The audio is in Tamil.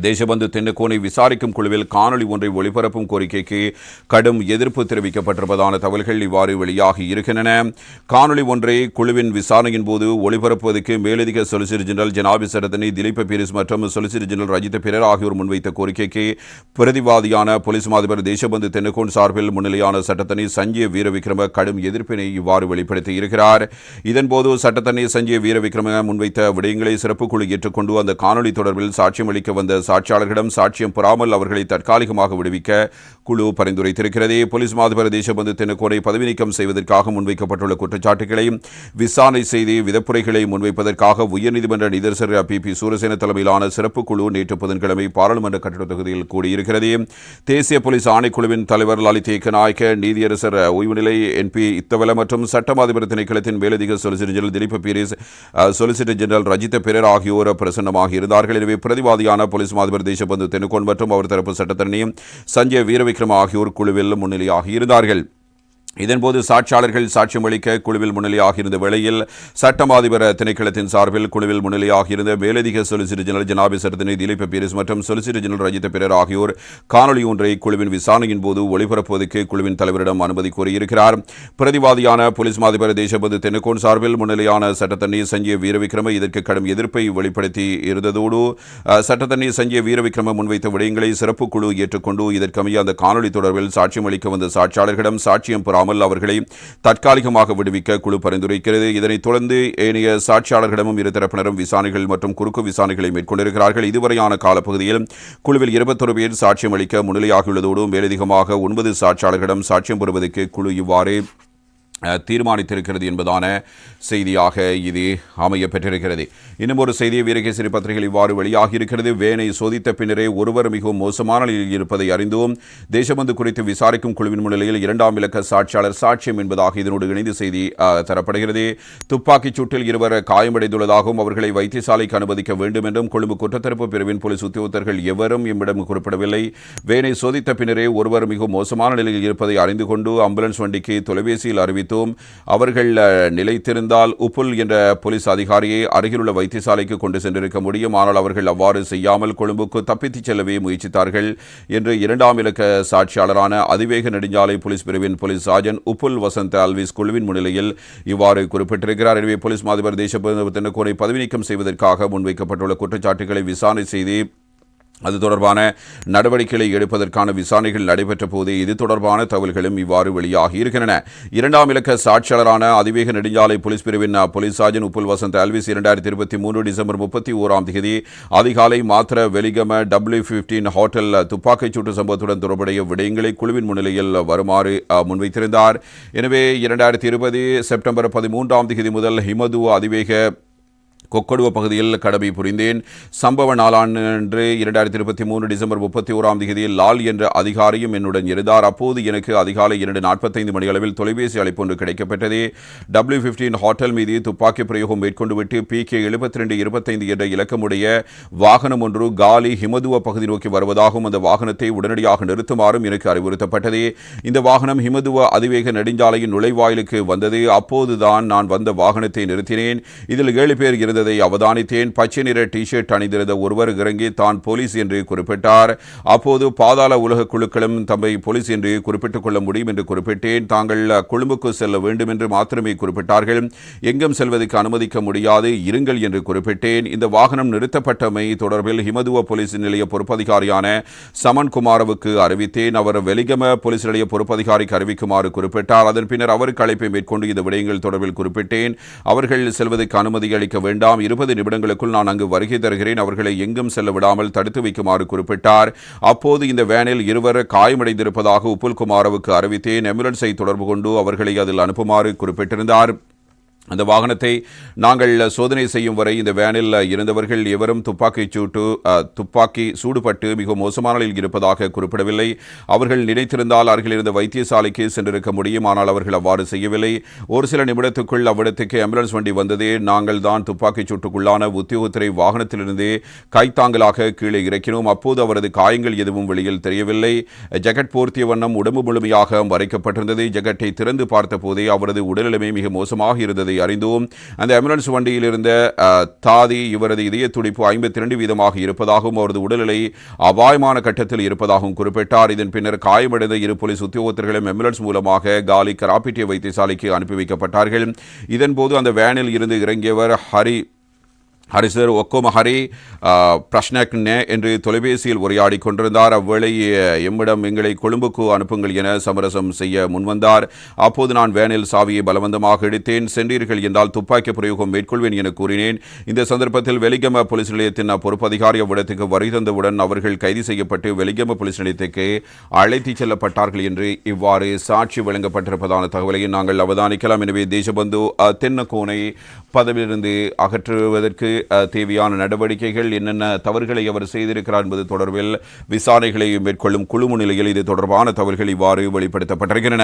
தேசபந்து திண்டுக்கோனை விசாரிக்கும் குழுவில் காணொளி ஒன்றை ஒளிபரப்பும் கோரிக்கைக்கு கடும் எதிர்ப்பு தெரிவிக்கப்பட்டிருப்பதான தகவல்கள் இவ்வாறு வெளியாகி இருக்கின்றன. காணொளி ஒன்றை குழுவின் விசாரணையின் போது ஒளிபரப்புவதற்கு மேலதிக சொலிசிட்டர் ஜெனரல் ஜனாபி சரத்தனி திலீப பீரிஸ் மற்றும் சொலிசிட்டர் ஜெனரல் ரஜித பிறர் ஆகியோர் முன்வைத்த கோரிக்கைக்கு பிரதிவாதியான போலீஸ் மாதிபர் தேசபந்து தென்னக்கோன் சார்பில் முன்னிலையான சட்டத்தனி சஞ்சய வீரவிக்ரம கடும் எதிர்ப்பினை இவ்வாறு வெளிப்படுத்தி இருக்கிறார். இதன்போது சட்டத்தனி சஞ்சய வீரவிக்ரம முன்வைத்த விடயங்களை சிறப்பு குழு ஏற்றுக்கொண்டு அந்த காணொளி தொடர்பில் சாட்சியம் அளிக்க வந்த சாட்சியாளர்களிடம் சாட்சியம் புறாமல் அவர்களை தற்காலிகமாக விடுவிக்க குழு பரிந்துரைத்திருக்கிறது. போலீஸ் மாதிபர் தேசபந்து தினக்கோரை பதவி நீக்கம் செய்வதற்காக முன்வைக்கப்பட்டுள்ள குற்றச்சாட்டுகளை விசாரணை செய்து விதப்புரைகளை முன்வைப்பதற்காக உயர்நீதிமன்ற நிதர்சர் பி. பி. சூரசேன தலைமையிலான சிறப்பு குழு நேற்று புதன்கிழமை பாராளுமன்ற கட்டிட தொகுதியில் கூடியிருக்கிறது. தேசிய போலீஸ் ஆணைக்குழுவின் தலைவர் லலித் ஏக்கநாயக்க நீதியரசர் ஓய்வு நிலை என்பி இத்தவல மற்றும் சட்டம் அதிபர் திணைக்களத்தின் மேலதிக solicitor general Dileep Peiris solicitor general Rajitha Perera ஆகியோர் பிரசன்னமாக இருந்தார்கள் எனவே பிரதிவாதியான போலீஸ் மாதிபர் தேசபந்து தெனுக்கோன் மற்றும் அவர் தரப்பு சட்டத்தரணியும் சஞ்சய் வீரவிக்ரம ஆகியோர் குழுவில் முன்னிலையாக இருந்தார்கள். இதன்போது சாட்சியாளர்கள் சாட்சியம் அளிக்க குழுவில் முன்னிலையாகியிருந்த வேளையில் சட்டம் திணைக்களத்தின் சார்பில் குழுவில் முன்னிலையாகியிருந்த மேலதிக சொலிசிட்டர் ஜெனரல் ஜனாபி சரத்தினை திலீப் பீரிஸ் மற்றும் சொலிசிட்டர் ஜெனரல் ரஜித பிறர் ஆகியோர் காணொலி ஒன்றை குழுவின் விசாரணையின் போது ஒளிபரப்புவதற்கு குழுவின் தலைவரிடம் அனுமதி கோரியிருக்கிறார். பிரதிவாதியான போலீஸ் மாதிபர் தேசபந்து தென்னக்கோன் சார்பில் முன்னிலையான சட்டத்தண்ணி சஞ்சய் வீரவிக்ரம இதற்கு கடும் எதிர்ப்பை வெளிப்படுத்தி இருந்ததோடு சட்டத்தண்ணி சஞ்சய் வீரவிக்ரம முன்வைத்த விடயங்களை சிறப்பு குழு ஏற்றுக்கொண்டு இதற்கமைய அந்த காணொலி தொடர்பில் சாட்சியம் அளிக்க வந்த சாட்சியாளர்களிடம் சாட்சியம் பெறாமல் இல்லாமல் அவர்களை தற்காலிகமாக விடுவிக்க குழு பரிந்துரைக்கிறது. இதனைத் தொடர்ந்து ஏனைய சாட்சியாளர்களிடமும் இருதரப்பினரும் விசாரணைகள் மற்றும் குறுக்கு விசாரணைகளை மேற்கொண்டிருக்கிறார்கள். இதுவரையான காலப்பகுதியில் குழுவில் இருபத்தொரு பேர் சாட்சியம் அளிக்க முன்னிலையாகியுள்ளதோடு மேலதிகமாக ஒன்பது சாட்சியாளர்களிடம் சாட்சியம் பெறுவதற்கு குழு இவ்வாறு தீர்மானித்திருக்கிறது என்பதான செய்தியாக இது அமைய பெற்றிருக்கிறது இன்னும் ஒரு செய்தி வீரகேசரி பத்திரிகை இவ்வாறு வெளியாகி இருக்கிறது வேனை சோதித்த பின்னரே ஒருவர் மிகவும் மோசமான நிலையில் இருப்பதை அறிந்தும் தேசபந்து குறித்து விசாரிக்கும் குழுவின் முன்னிலையில் இரண்டாம் இலக்க சாட்சியாளர் சாட்சியம் என்பதாக இதனோடு இணைந்து செய்தி தரப்படுகிறது. துப்பாக்கிச் சூட்டில் இருவர் காயமடைந்துள்ளதாகவும் அவர்களை வைத்தியசாலைக்கு அனுமதிக்க வேண்டும் என்றும் கொழும்பு குற்றத்தரப்பு பிரிவின் போலீஸ் உத்தியோகத்தர்கள் எவரும் எம்மிடம் குறிப்பிடவில்லை. வேனை சோதித்த பின்னரே ஒருவர் மிகவும் மோசமான நிலையில் இருப்பதை அறிந்து கொண்டு ஆம்புலன்ஸ் வண்டிக்கு தொலைபேசியில் அறிவித்தோம் அவர்கள் நிலைத்திருந்தால் உப்புல் என்ற போலீஸ் அதிகாரியை அருகிலுள்ள வைத்தியசாலைக்கு கொண்டு சென்றிருக்க முடியும். ஆனால் அவர்கள் அவ்வாறு செய்யாமல் கொழும்புக்கு தப்பித்துச் செல்லவே முயற்சித்தார்கள் என்று இரண்டாம் இலக்க சாட்சியாளரான அதிவேக நெடுஞ்சாலை போலீஸ் பிரிவின் போலீஸ் ராஜன் உப்புல் வசந்த் அல்விஸ் குழுவின் முன்னிலையில் இவ்வாறு குறிப்பிட்டிருக்கிறார். எனவே போலீஸ் மாதிபர் தேசபந்து பதவி நீக்கம் செய்வதற்காக முன்வைக்கப்பட்டுள்ள குற்றச்சாட்டுகளை விசாரணை செய்து அது தொடர்பான நடவடிக்கைகளை எடுப்பதற்கான விசாரணைகள் நடைபெற்ற போது இது தொடர்பான தகவல்களும் இவ்வாறு வெளியாகி இருக்கின்றன. இரண்டாம் இலக்க சாட்சியாளரான அதிவேக நெடுஞ்சாலை போலீஸ் பிரிவின் போலீஸ் சார்ஜன் உப்புல் வசந்த் அல்விஸ் இரண்டாயிரத்தி இருபத்தி மூன்று டிசம்பர் முப்பத்தி ஓராம் தேதி அதிகாலை மாத்திர வெலிகம டபிள்யூ பிப்டீன் ஹோட்டல் துப்பாக்கிச் சூட்டு சம்பவத்துடன் தொடர்புடைய விடயங்களை குழுவின் முன்னிலையில் வருமாறு முன்வைத்திருந்தார். எனவே இரண்டாயிரத்தி இருபது செப்டம்பர் பதிமூன்றாம் தேதி முதல் ஹிமது அதிவேக கொக்கடுவ பகுதியில் கடமை புரிந்தேன். சம்பவ நாளான்று இரண்டாயிரத்தி இருபத்தி மூன்று டிசம்பர் முப்பத்தி ஓராம் தேதியில் லால் என்ற அதிகாரியும் என்னுடன் இருந்தார். அப்போது எனக்கு அதிகாலை இரண்டு நாற்பத்தைந்து மணி அளவில் தொலைபேசி அழைப்பு ஒன்று கிடைக்கப்பட்டது டபிள்யூ பிப்டீன் ஹோட்டல் மீது துப்பாக்கி பிரயோகம் மேற்கொண்டுவிட்டு பி கே எழுபத்தி ரெண்டு இருபத்தைந்து என்ற இலக்கமுடைய வாகனம் ஒன்று காலி ஹிமதுவ பகுதி நோக்கி வருவதாகவும் அந்த வாகனத்தை உடனடியாக நிறுத்துமாறும் எனக்கு அறிவுறுத்தப்பட்டது. இந்த வாகனம் ஹிமதுவ அதிவேக நெடுஞ்சாலையின் நுழைவாயிலுக்கு வந்தது. அப்போதுதான் நான் வந்த வாகனத்தை நிறுத்தினேன். இதில் ஏழு பேர் இருந்தது. இருந்ததை அவதானித்தேன். பச்சை நிற டிஷர்ட் அணிந்திருந்த ஒருவர் இறங்கி தான் போலீஸ் என்று குறிப்பிட்டார். அப்போது பாதாள உலக குழுக்களும் தம்மை போலீஸ் என்று குறிப்பிட்டுக் கொள்ள முடியும் என்று குறிப்பிட்டேன். தாங்கள் கொழும்புக்கு செல்ல வேண்டும் என்று மாத்திரமே குறிப்பிட்டார்கள். எங்கும் செல்வதற்கு அனுமதிக்க முடியாது இருங்கள் என்று குறிப்பிட்டேன். இந்த வாகனம் நிறுத்தப்பட்டமை தொடர்பில் ஹிமதுவ போலீஸ் நிலைய பொறுப்பதிகாரியான சமன் குமாரவுக்கு அறிவித்தேன். அவர் வெலிகம போலீஸ் நிலைய பொறுப்பதிகாரிக்கு அறிவிக்குமாறு குறிப்பிட்டார். அதன் பின்னர் அவருக்கு அழைப்பை மேற்கொண்டு இந்த விடயங்கள் தொடர்பில் குறிப்பிட்டேன். அவர்கள் செல்வதற்கு அனுமதி அளிக்க வேண்டும் வேண்டாம். இருபது நிமிடங்களுக்குள் நான் அங்கு வருகை தருகிறேன். அவர்களை எங்கும் செல்ல விடாமல் தடுத்து வைக்குமாறு குறிப்பிட்டார். அப்போது இந்த வேனில் இருவர் காயமடைந்திருப்பதாக உப்புல் குமாரவுக்கு அறிவித்தேன். ஆம்புலன்ஸை தொடர்பு கொண்டு அவர்களை அதில் அனுப்புமாறு குறிப்பிட்டிருந்தார். அந்த வாகனத்தை நாங்கள் சோதனை செய்யும் வரை இந்த வேனில் இருந்தவர்கள் எவரும் துப்பாக்கி சூட்டு துப்பாக்கி சூடுபட்டு மிக மோசமான நிலையில் இருப்பதாக குறிப்பிடவில்லை. அவர்கள் நினைத்திருந்தால் அருகில் இருந்த வைத்தியசாலைக்கு சென்றிருக்க முடியும். ஆனால் அவர்கள் அவ்வாறு செய்யவில்லை. ஒரு சில நிமிடத்துக்குள் அவ்விடத்துக்கு ஆம்புலன்ஸ் வண்டி வந்ததே. நாங்கள் தான் துப்பாக்கி சூட்டுக்குள்ளான உத்தியோகத்திரை வாகனத்திலிருந்தே கைத்தாங்கலாக கீழே இறக்கினோம். அப்போது அவரது காயங்கள் எதுவும் வெளியில் தெரியவில்லை. ஜெகட் போர்த்திய வண்ணம் உடம்பு முழுமையாக மறைக்கப்பட்டிருந்தது. ஜெகட்டை திறந்து பார்த்த போதே அவரது உடல்நிலைமை மிக மோசமாக இருந்தது என்பதை அறிந்தோம் அந்த ஆம்புலன்ஸ் வண்டியில் இருந்த தாதி இவரது இதய துடிப்பு ஐம்பத்தி இரண்டு வீதமாக இருப்பதாகவும் அவரது உடல்நிலை அபாயமான கட்டத்தில் இருப்பதாகவும் குறிப்பிட்டார். இதன் பின்னர் காயமடைந்த இரு போலீஸ் உத்தியோகத்தர்களும் ஆம்புலன்ஸ் மூலமாக காலி கராப்பிட்டிய வைத்தியசாலைக்கு அனுப்பி வைக்கப்பட்டார்கள். இதன்போது அந்த வேனில் இருந்து இறங்கியவர் ஹரி ஹரி சார் ஒக்கோம ஹரி என்று தொலைபேசியில் உரையாடி கொண்டிருந்தார். அவ்வேளை எம்மிடம் எங்களை கொழும்புக்கு அனுப்புங்கள் என சமரசம் செய்ய முன்வந்தார். அப்போது நான் வேனில் சாவியை பலவந்தமாக எடுத்தேன் சென்றீர்கள் என்றால் துப்பாக்கி பிரயோகம் மேற்கொள்வேன் என கூறினேன். இந்த சந்தர்ப்பத்தில் வெலிகம போலீஸ் நிலையத்தின் பொறுப்பு அதிகாரி அவ்விடத்துக்கு வரி தந்தவுடன் அவர்கள் கைது செய்யப்பட்டு வெலிகம போலீஸ் நிலையத்துக்கு அழைத்துச் செல்லப்பட்டார்கள் என்று இவ்வாறு சாட்சி வழங்கப்பட்டிருப்பதான தகவலையும் நாங்கள் அவதானிக்கலாம். எனவே தேசபந்து தென்னக்கோனை பதவியிலிருந்து அகற்றுவதற்கு தேவையான நடவடிக்கைகள் என்னென்ன தவறுகளை அவர் செய்திருக்கிறார் என்பது தொடர்பில் விசாரணைகளை மேற்கொள்ளும் குழு முன்னிலையில் இது தொடர்பான தவறுகள் இவ்வாறு வெளிப்படுத்தப்பட்டிருக்கின்றன.